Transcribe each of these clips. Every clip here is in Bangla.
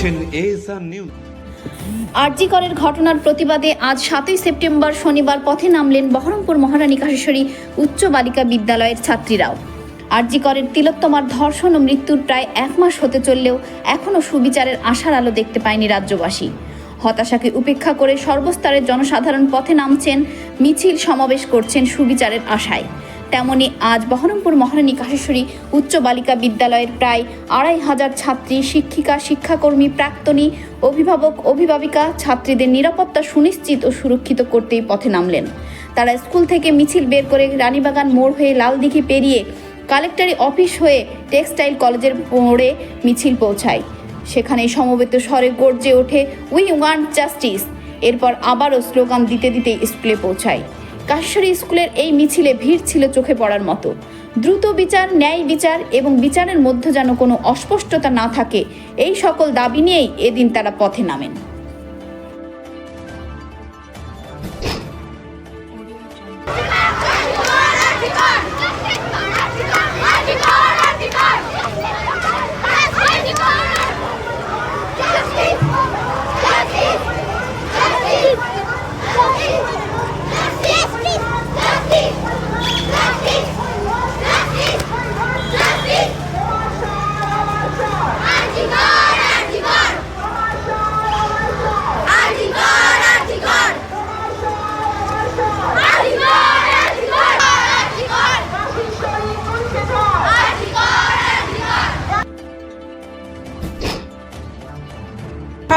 দেখছেন এএসআর নিউজ আরজি করের ঘটনার প্রতিবাদে আজ সাতই সেপ্টেম্বর শনিবার পথে নামলেন বহরমপুর মহারানী কাশেশ্বরী উচ্চ বালিকা বিদ্যালয়ের ছাত্রীরাও। আরজি করের তিলোত্তমার ধর্ষণ ও মৃত্যুর প্রায় এক মাস হতে চললেও এখনও সুবিচারের আশার আলো দেখতে পায়নি রাজ্যবাসী। হতাশাকে উপেক্ষা করে সর্বস্তরের জনসাধারণ পথে নামছেন, মিছিল সমাবেশ করছেন সুবিচারের আশায়। তেমনি আজ বহরমপুর মহারানী কাশেশ্বরী উচ্চ বালিকা বিদ্যালয়ের প্রায় আড়াই হাজার ছাত্রী, শিক্ষিকা, শিক্ষাকর্মী, প্রাক্তনী, অভিভাবক, অভিভাবিকা ছাত্রীদের নিরাপত্তা সুনিশ্চিত ও সুরক্ষিত করতেই পথে নামলেন। তারা স্কুল থেকে মিছিল বের করে রানীবাগান মোড় হয়ে লালদিঘি পেরিয়ে কালেক্টরি অফিস হয়ে টেক্সটাইল কলেজের মোড়ে মিছিল পৌঁছায়। সেখানে সমবেত স্বরে গর্জে ওঠে, উই ওয়ান্ট জাস্টিস! এরপর আবারও স্লোগান দিতে দিতে স্কুলে পৌঁছায়। কাশেশ্বরী স্কুলের এই মিছিলে ভিড় ছিল চোখে পড়ার মতো। দ্রুত বিচার, ন্যায় বিচার এবং বিচারের মধ্যে যেন কোনো অস্পষ্টতা না থাকে, এই সকল দাবি নিয়েই এদিন তারা পথে নামেন।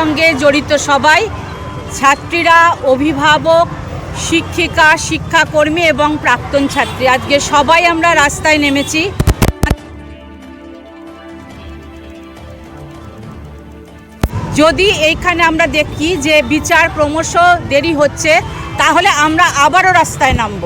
সঙ্গে জড়িত সবাই, ছাত্রীরা, অভিভাবক, শিক্ষিকা, শিক্ষাকর্মী এবং প্রাক্তন ছাত্রী। আজকে সবাই আমরা রাস্তায় নেমেছি। যদি এইখানে আমরা দেখি যে বিচার ক্রমশ দেরি হচ্ছে, তাহলে আমরা আবারও রাস্তায় নামব।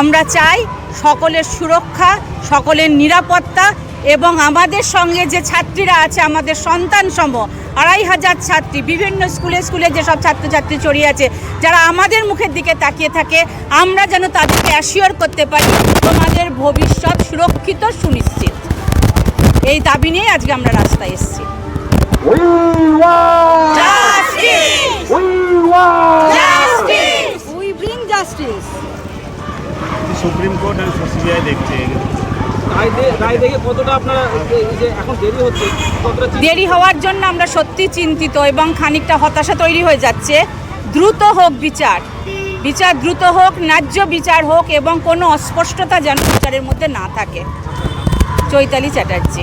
আমরা চাই সকলের সুরক্ষা, সকলের নিরাপত্তা এবং আমাদের সঙ্গে যে ছাত্রীরা আছে আমাদের সন্তান সম আড়াই হাজার ছাত্রী বিভিন্ন স্কুলে স্কুলে যেসব ছাত্রছাত্রী ছড়িয়ে আছে যারা আমাদের মুখের দিকে তাকিয়ে থাকে আমরা যেন তাদেরকে অ্যাসিওর করতে পারি তোমাদের ভবিষ্যৎ সুরক্ষিত সুনিশ্চিত। এই দাবি নিয়ে আজকে আমরা রাস্তায় এসেছি. সুপ্রিম কোর্ট আর সিবিআই দেখছে দেরি হওয়ার জন্য আমরা সত্যি চিন্তিত এবং খানিকটা হতাশা তৈরি হয়ে যাচ্ছে। দ্রুত হোক বিচার বিচার দ্রুত হোক, ন্যায্য বিচার হোক এবং কোনো অস্পষ্টতা যেন বিচারের মধ্যে না থাকে। চৈতালি চ্যাটার্জি।